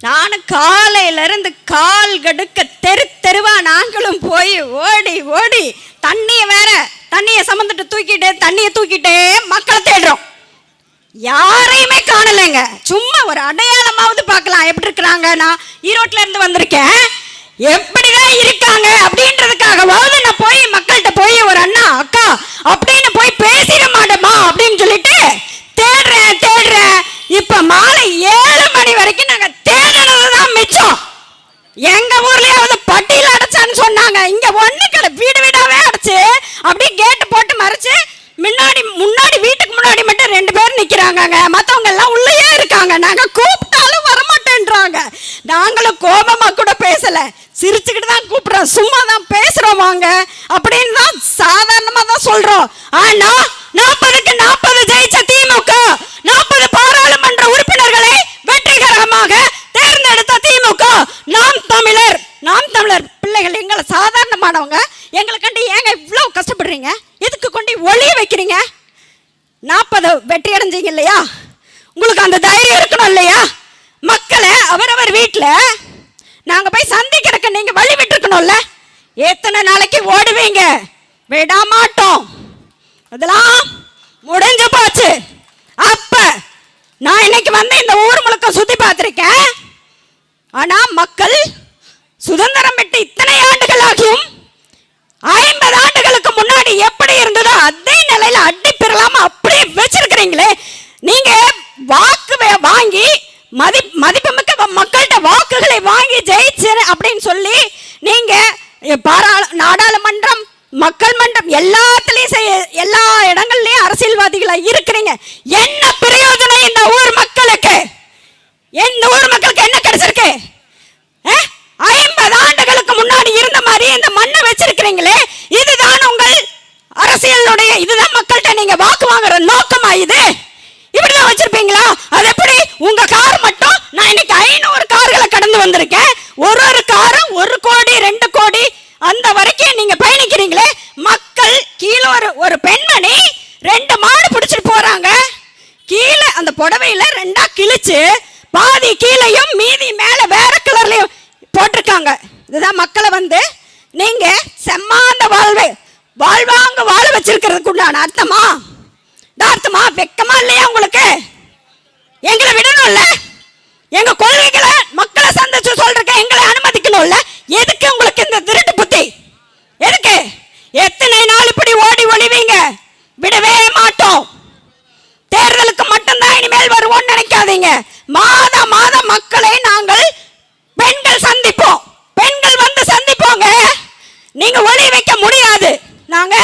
நானும் காலையில இருந்து கால் கடுக்க தெரு தெருவா நாங்களும் போய் ஓடி ஓடி தண்ணிய வேற தண்ணிய சமந்துட்டு தூக்கிட்டு தண்ணிய தூக்கிட்டே மக்களை தேடுறோம். யாரையுமே காணலைங்க. சும்மா ஒரு அடையாளமாவது பார்க்கலாம். எப்படி இருக்கிறாங்க? நான் ஈரோட்ல இருந்து வந்திருக்கேன். எப்படிதான் இருக்காங்க? அப்படின்றதுக்காகவாவது நான் போய் மக்கள்கிட்ட போய் ஒரு அண்ணா அக்கா அப்படின்னு போய் பேசிட மாட்டோமா அப்படின்னு சொல்லிட்டு தேடுறேன் தேடுறேன். இப்ப மாலை ஏழு மணி வரைக்கும் நாங்க தேடினதுதான் மிச்சம் எங்க ஊர்லயாவது பட்டியல் அடைச்சான்னு சொன்னாங்க. இங்க ஒண்ணு கடை வீடு வீடாவே அடைச்சு அப்படியே கேட்டு போட்டு மறைச்சு முன்னாடி முன்னாடி வீட்டுக்கு முன்னாடி மட்டும் ரெண்டு பேர் நிக்கிறாங்கங்க. மத்தவங்க எல்லாம் உள்ளேயே இருக்காங்க. நாங்க கூப்பிட்டாலும் வரமாட்டேன்றாங்க. நாங்களும் கோபமா கூட பேசல. சிரிச்சுக்கிட்டு தான் கூப்பிடுறோம். சும்மா தான் பேசுறோம் வாங்க. அப்படின்னு தான் சாதாரணமா தான் சொல்றோம். ஆனா நாற்பதுக்கு நாற்பது ஜெயிச்ச திமுக நாற்பது பாராளுமன்ற உறுப்பினர்களை வெற்றிகரமாக தேர்ந்தெடுத்த திமுக நாம் தமிழர் நாம் தமிழர் பிள்ளைகள் எங்களை சாதாரணமானவங்க எங்களை கண்டு ஏங்க இவ்வளோ கஷ்டப்படுறீங்க? எதுக்கு கொண்டு ஒளிய வைக்கிறீங்க? நாற்பது வெற்றி அடைஞ்சீங்க இல்லையா? உங்களுக்கு அந்த தைரியம் இருக்கணும் இல்லையா? மக்களை அவரவர் வீட்டில் நாங்கள் போய் சந்திக்கிறக்க நீங்கள் வழி விட்டுருக்கணும்ல? எத்தனை நாளைக்கு ஓடுவீங்க? விட மாட்டோம். அதெல்லாம் முடிஞ்சு போச்சு. அப்ப நான் இன்னைக்கு வந்து இந்த ஊர் முழுக்க சுத்தி பார்த்துருக்கேன். ஆனா மக்கள் சுதந்திரம் பெற்று இத்தனை ஆண்டுகள் ஆகியும் ஐம்பது ஆண்டுகளுக்கு முன்னாடி எப்படி இருந்ததோ அதே நிலையில அடி பெறலாம அப்படியே வச்சிருக்கிறீங்களே. நீங்க வாக்கு வே- வாங்கி மதி மதிப்புமிக்க வ- மக்கள்கிட்ட வாக்குகளை வாங்கி ஜெயிச்சு அப்படின்னு சொல்லி நீங்க பாராள நாடாளுமன்றம் மக்கள் மன்றம் எல்லாத்துலயும் செய்ய எல்லா இடங்கள்லயும் அரசியல்வாதிகளா இருக்கிறீங்க. என்ன பிரயோஜனம் இந்த ஊர் மக்களுக்கு? எந்த ஊர் மக்களுக்கு என்ன கிடைச்சிருக்கு? ஐம்பது ஆண்டு முன்னாடி இருந்த மாதிரி இந்த மண்ணை வச்சிருக்கிறீங்களே இதுதான் உங்கள் அரசியலுடைய இதுதான் மக்கள்கிட்ட நீங்க வாக்கு வாங்குற நோக்கமா இது? இப்படிதான் வச்சிருப்பீங்களா? அது எப்படி? உங்க கார் மட்டும் நான் இன்னைக்கு ஐநூறு கார்களை கடந்து வந்திருக்கேன். ஒரு ஒரு காரும் ஒரு கோடி ரெண்டு கோடி அந்த வரைக்கும் நீங்க பயணிக்கிறீங்களே மக்கள் கீழே ஒரு ஒரு பெண்மணி ரெண்டு மாடு பிடிச்சிட்டு போறாங்க. கீழே அந்த புடவையில ரெண்டா கிழிச்சு பாதி கீழையும் மீதி மேல வேற கலர்லயும் போட்டிருக்காங்க. இதுதான் மக்களை வந்து நீங்க செம்மாந்த வாழ்வு வாழ்வாங்க வாழ வச்சிருக்கிறதுக்கு உண்டான அர்த்தமா? அர்த்தமா? வெக்கமா இல்லையா உங்களுக்கு? எங்களை விடணும்ல. எங்க கொள்கைகளை மக்களை சந்திச்சு சொல்றதுக்கு எங்களை அனுமதிக்கணும்ல எதுக்கு உங்களுக்கு இந்த திருட்டு புத்தி எதுக்கு எத்தனை நாள் இப்படி ஓடி ஒளிவீங்க விடவே மாட்டோம் தேர்தலுக்கு மட்டும்தான் இனிமேல் வருவோம்னு நினைக்காதீங்க மாத மாதம் மக்களை நாங்கள் பெண்கள் சந்திப்போம் பெண்கள் வந்து சந்திப்போங்க நீங்க ஒளி வைக்க முடியாது நாங்க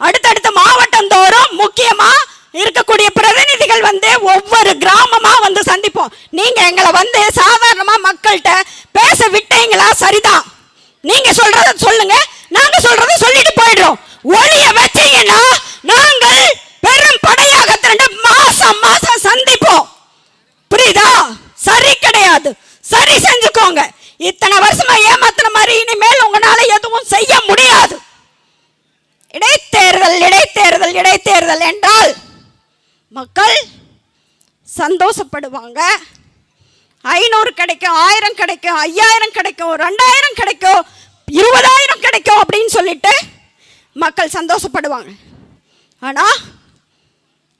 அடுத்தடுத்த மாவட்டம் தோறும் முக்கியமா இருக்கக்கூடிய பிரதிநிதிகள் வந்து ஒவ்வொரு கிராமமா வந்து சந்திப்போம் நீங்க எங்களை வந்து சாதாரணமா மக்கள்கிட்ட பேச விட்டீங்களா சரிதான் நீங்க சொல்றத சொல்லுங்க. நாங்க சொல்றத சொல்லிட்டு போயிடுறோம். ஒளிய வச்சீங்கன்னா நாங்கள் பெரும் படையாக திரண்டு மாசம் மாசம் சந்திப்போம். புரியுதா? சரி கிடையாது. சரி செஞ்சுக்கோங்க. இத்தனை வருஷமா ஏமாத்துற மாதிரி இனிமேல் உங்களால எதுவும் செய்ய முடியாது. இடைத்தேர்தல் இடைத்தேர்தல் இடைத்தேர்தல் என்றால் மக்கள் சந்தோஷப்படுவாங்க. ஐநூறு கிடைக்கும் ஆயிரம் கிடைக்கும் ஐயாயிரம் கிடைக்கும் ரெண்டாயிரம் கிடைக்கும். இருபதாயிரம் கிடைக்கும் அப்படின்னு சொல்லிட்டு மக்கள் சந்தோஷப்படுவாங்க. ஆனா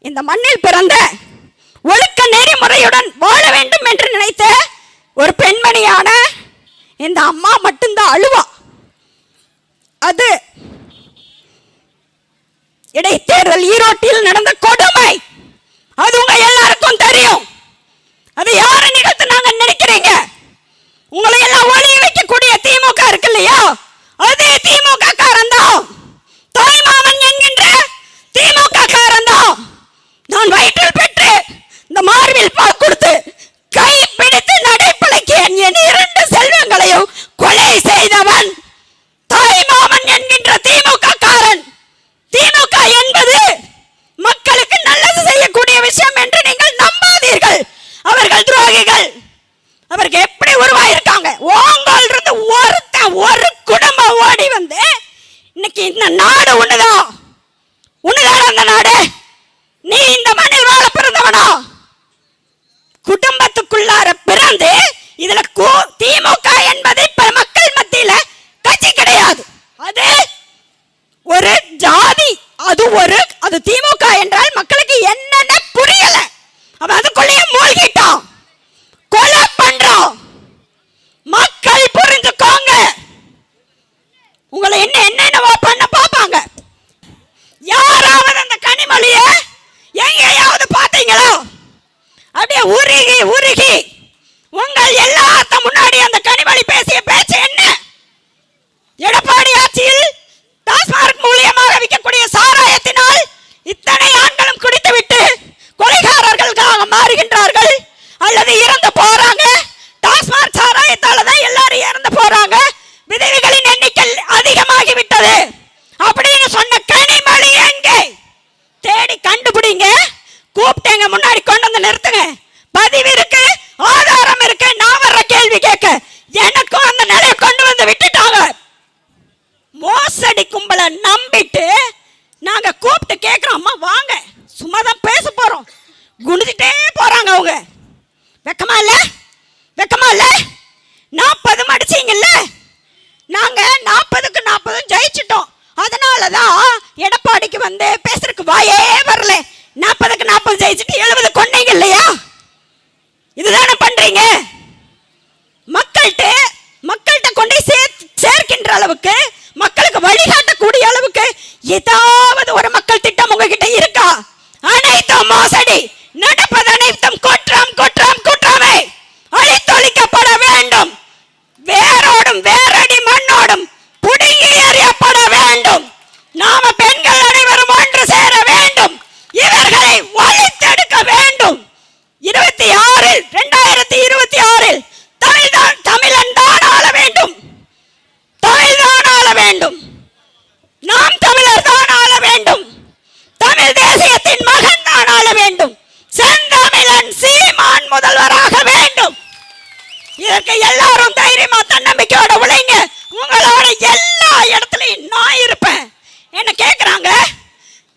இந்த மண்ணில் பிறந்த ஒழுக்க நெறிமுறையுடன் வாழ வேண்டும் என்று நினைத்த ஒரு பெண்மணியான இந்த அம்மா மட்டும்தான் அழுவா. அது இடைத்தேர்தல் ஈரோட்டில் நடந்த கொடுமை அது உங்க எல்லாருக்கும் தெரியும் அது யாரை நிகழ்த்தினாங்க நினைக்கிறீங்க உங்களை எல்லாம் ஒளிய வைக்கக்கூடிய திமுக இருக்கு இல்லையா அதே திமுக காரன் தான் தாய்மாமன் என்கின்ற திமுக காரன் தான் அவன் வயிற்றில் பெற்று இந்த மார்பில் பால் கொடுத்து கை பிடித்து நடைப்பழக்கிய என் இரண்டு செல்வங்களையும் கொலை செய்தவன் தாய் மாமன் என்கின்ற திமுக காரன். திமுக என்பது மக்களுக்கு நல்லது செய்யக்கூடிய விஷயம் என்று நீங்கள் நம்பாதீர்கள். அவர்கள் துரோகிகள் அவருக்கு எப்படி உருவாயிருக்காங்க ஓங்கோல் இருந்து ஒருத்தன் ஒரு குடும்பம் ஓடி வந்து இன்னைக்கு இந்த நாடு ஒண்ணுதான் ஒண்ணுதான் அந்த நாடு நீ இந்த மண்ணில் வாழ பிறந்தவனா குடும்பத்துக்குள்ளார பிறந்து இதுல உருகி உருகி உங்கள் எல்லாத்த முன்னாடி அந்த கனிமொழி பேசிய பேச்சு என்ன எடப்பாடி ஆட்சியில் டாஸ்மார்க் மூலியமாக விற்கக்கூடிய சாராயத்தினால் இத்தனை ஆண்களும் குடித்துவிட்டு கொலைகாரர்களாக மாறுகின்றார்கள் அல்லது இறந்து போறாங்க டாஸ்மார்க் சாராயத்தால தான் எல்லாரும் இறந்து போறாங்க விதவைகளின் எண்ணிக்கை அதிகமாகி விட்டது. அப்படின்னு சொன்ன கனிமொழி எங்கே? தேடி கண்டுபிடிங்க. கூப்பிட்டேங்க முன்னாடி கொண்டு வந்து நிறுத்துங்க. பதிவு இருக்கு ஆதாரம் இருக்கு. நான் வர்ற கேள்வி கேட்க. எனக்கும் அந்த நிலையை கொண்டு வந்து விட்டுட்டாங்க. மோசடி கும்பலை நம்பிட்டு நாங்க கூப்பிட்டு கேட்குறோம் அம்மா வாங்க சும்மா தான் பேச போறோம் குனிஞ்சிட்டே போறாங்க அவங்க வெக்கமா இல்ல வெக்கமா இல்ல நாற்பது மடிச்சீங்கல்ல நாங்க நாற்பதுக்கு நாற்பதும் ஜெயிச்சிட்டோம் அதனால தான் எடப்பாடிக்கு வந்து பேசுறதுக்கு வாயே வரல. நாற்பதுக்கு நாற்பது ஜெயிச்சுட்டு எழுபது கொண்டீங்க இல்லையா? இதுதானே பண்றீங்க? மக்கள்கிட்ட மக்கள்கிட்ட கொண்டு சேர்க்கின்ற அளவுக்கு மக்களுக்கு வழிகாட்டக்கூடிய அளவுக்கு ஏதாவது ஒரு மக்கள் திட்டம் உங்ககிட்ட இருக்கா அனைத்தும் மோசடி நடப்பது அனைத்தும் குற்றம் குற்றம் குற்றமே அழித்தொழிக்கப்பட வேண்டும் வேரோடும் வேரடி மண்ணோடும் புடுங்கி எறியப்பட வேண்டும் நாம பெண்கள் அனைவரும் ஒன்று சேர வேண்டும் இவர்களை ஒழித்தெடுக்க வேண்டும் இருபத்தி ஆறில் இரண்டாயிரத்தி இருபத்தி ஆறில் தமிழ்தான் தமிழன் தான் ஆள வேண்டும் தமிழ்தான் ஆள வேண்டும் நாம் தமிழர் தான் ஆள வேண்டும் தமிழ் தேசியத்தின் மகன் தான் ஆள வேண்டும் செந்தமிழன் சீமான் முதல்வராக வேண்டும் இதற்கு எல்லாரும் தைரியமா தன்னம்பிக்கையோட உழைங்க. உங்களோட எல்லா இடத்துலையும் நான் இருப்பேன். என்ன கேட்குறாங்க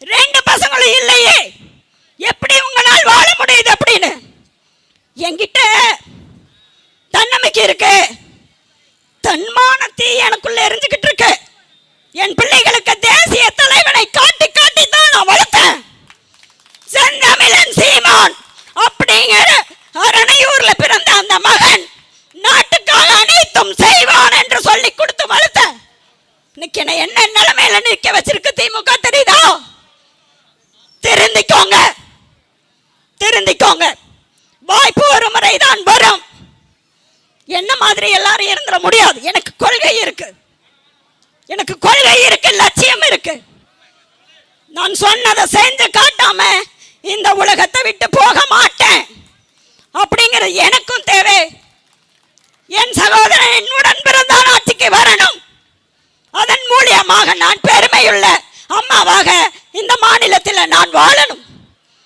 ரெண்டு பசங்களும் இல்லையே. எப்படி உங்களால் வாழ முடியுது அப்படின்னு? என்கிட்ட தன்னம்பிக்கை இருக்கு. தன்மானத்தை எனக்குள்ள எரிஞ்சுக்கிட்டு இருக்கு. என் பிள்ளைகளுக்கு தேசிய தலைவனை காட்டி காட்டி தான் நான் வளர்த்தேன். செந்தமிழன் சீமான் அப்படிங்கிற அரணையூர்ல பிறந்த அந்த மகன் நாட்டுக்காக அனைத்தும் செய்வான் என்று சொல்லி கொடுத்து வளர்த்தேன் இன்னைக்கு என்ன என்ன நிலைமையில நிற்க வச்சிருக்கு திமுக தெரியுதா திருந்திக்கோங்க திருந்திக்கோங்க வாய்ப்பு ஒரு முறைதான் வரும் என்ன மாதிரி எல்லாரும் கிடையாது. எனக்கு கொள்கை இருக்கு. எனக்கு கொள்கை இருக்கு லட்சியம் இருக்கு. நான் சொன்னதை செஞ்சு காட்டாம இந்த உலகத்தை விட்டு போக மாட்டேன். அப்படிங்கிறது எனக்கும் தேவை. என் சகோதரன் என்னுடன் பிறந்தான் ஆட்சிக்கு வரணும். அதன் மூலியமாக நான் பெருமையுள்ள அம்மாவாக இந்த மாநிலத்தில் நான் வாழணும்.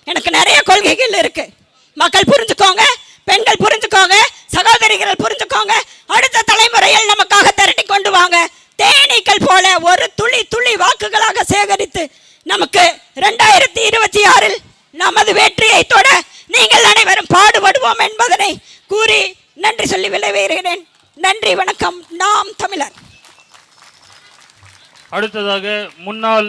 எனக்கு நிறைய கொள்கைகள் இருக்கு. மக்கள் புரிஞ்சுக்கோங்க. பெண்கள் புரிஞ்சுக்கோங்க சகோதரிகள் புரிஞ்சுக்கோங்க அடுத்த தலைமுறையில் நமக்காக திரட்டி கொண்டு வாங்க. தேனீக்கள் போல ஒரு துளி துளி வாக்குகளாக சேகரித்து நமக்கு ரெண்டாயிரத்தி இருபத்தி ஆறில் நமது வெற்றியை தொட நீங்கள் அனைவரும் பாடுபடுவோம் என்பதனை கூறி நன்றி சொல்லி விளைவேறுகிறேன். நன்றி வணக்கம். நாம் தமிழர். அடுத்ததாக முன்னாள்